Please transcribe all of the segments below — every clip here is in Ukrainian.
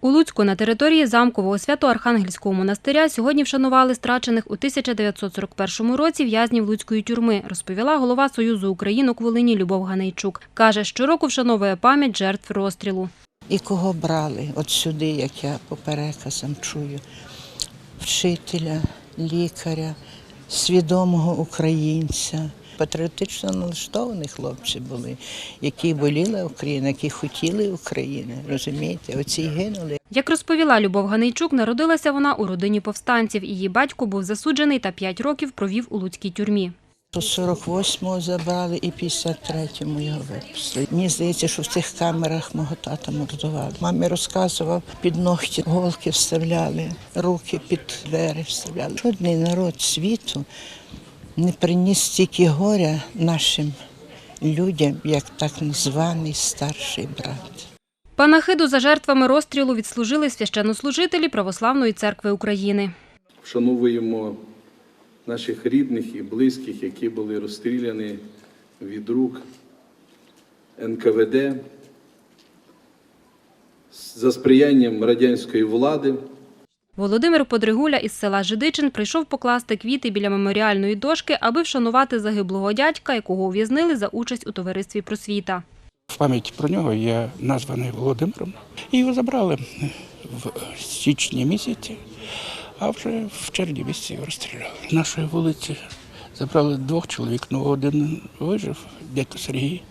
У Луцьку на території замкового свято-архангельського монастиря сьогодні вшанували страчених у 1941 році в'язнів Луцької тюрми, розповіла голова Союзу українок Волині Любов Ганейчук. Каже, щороку вшановує пам'ять жертв розстрілу. І кого брали от сюди, як я по переказам чую, вчителя, лікаря, свідомого українця. Патріотично налаштовані хлопці були, які боліли Україну, які хотіли України. Розумієте, оці гинули. Як розповіла Любов Ганейчук, народилася вона у родині повстанців. Її батько був засуджений та 5 років провів у Луцькій тюрмі. То 48-го забрали і 53-му його випустили. Мені здається, що в цих камерах мого тата мордували. Мамі розказував, під ногті голки вставляли, руки під двері вставляли. Жодний народ світу не приніс стільки горя нашим людям, як так званий старший брат. Панахиду за жертвами розстрілу відслужили священнослужителі Православної церкви України. Вшановуємо наших рідних і близьких, які були розстріляні від рук НКВД за сприянням радянської влади. Володимир Подригуля із села Жидичин прийшов покласти квіти біля меморіальної дошки, аби вшанувати загиблого дядька, якого ув'язнили за участь у товаристві просвіта. В пам'ять про нього я названий Володимиром. Його забрали в січні місяці, а вже в червні місяці його розстріляли. З нашої вулиці забрали двох чоловік, ну один вижив, дядько Сергій,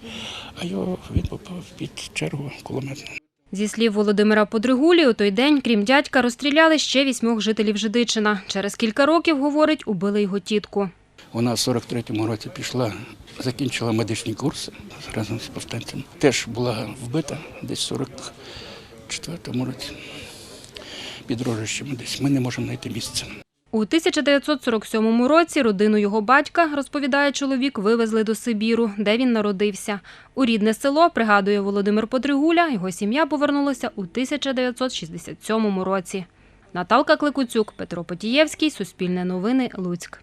а його він попав під чергу кулеметну. Зі слів Володимира Подригулі, у той день, крім дядька, розстріляли ще вісьмох жителів Жидичина. Через кілька років, говорить, убили його тітку. Вона в 43-му році пішла, закінчила медичні курси разом з повстанцями. Теж була вбита десь в 44-му році. Під рожищами десь. Ми не можемо знайти місце. У 1947 році родину його батька, розповідає чоловік, вивезли до Сибіру, де він народився. У рідне село, пригадує Володимир Подригуля, його сім'я повернулася у 1967 році. Наталка Кликуцюк, Петро Потієвський, Суспільне новини, Луцьк.